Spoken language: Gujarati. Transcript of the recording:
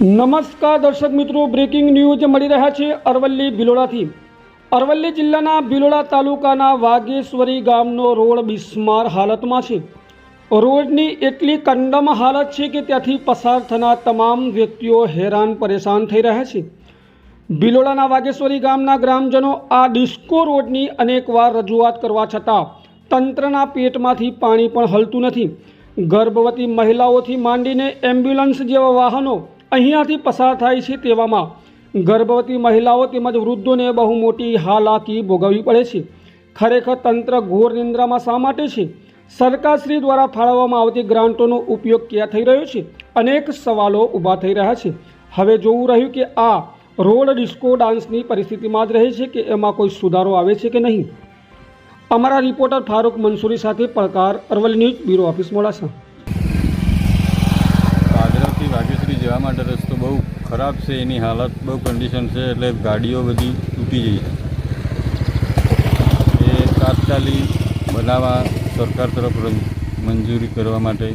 નમસ્કાર દર્શક મિત્રો બ્રેકિંગ ન્યૂઝ મળી રહ્યા છે અરવલ્લી બિલોડાથી અરવલ્લી જિલ્લાના ભિલોડા તાલુકાના વાઘેશ્વરી ગામનો રોડ બિસ્માર હાલતમાં છે. રોડની એટલી કંડમ હાલત છે કે ત્યાંથી પસાર થનાર તમામ વ્યક્તિઓ હેરાન પરેશાન થઈ રહ્યા છે. ભિલોડાના વાઘેશ્વરી ગામના ગ્રામજનો આ ડિસ્કો રોડની અનેકવાર રજૂઆત કરવા છતાં તંત્રના પેટમાંથી પાણી પણ હલતું નથી. ગર્ભવતી મહિલાઓથી માંડીને એમ્બ્યુલન્સ જેવા વાહનો અહીંયાથી પસાર થાય છે તેવામાં ગર્ભવતી મહિલાઓ તેમજ વૃદ્ધોને બહુ મોટી હાલાકી ભોગવવી પડે છે. ખરેખર તંત્ર ઘોર નિંદ્રામાં શા માટે છે? સરકારશ્રી દ્વારા ફાળવવામાં આવતી ગ્રાન્ટોનો ઉપયોગ ક્યાં થઈ રહ્યો છે? અનેક સવાલો ઊભા થઈ રહ્યા છે. હવે જોવું રહ્યું કે આ રોડ ડિસ્કો ડાન્સની પરિસ્થિતિમાં જ રહે છે કે એમાં કોઈ સુધારો આવે છે કે નહીં? અમારા રિપોર્ટર ફારૂક મંસૂરી સાથે પડકાર Aravalli news bureau office Modasa પાદરાથી Vagheshwari જવા માટે રસ્તો બહુ ખરાબ છે, એની હાલત બહુ કન્ડિશન છે, એટલે ગાડીઓ બધી તૂટી ગઈ છે. એ તાત્કાલિક બનાવવા સરકાર તરફ મંજૂરી કરવા માટે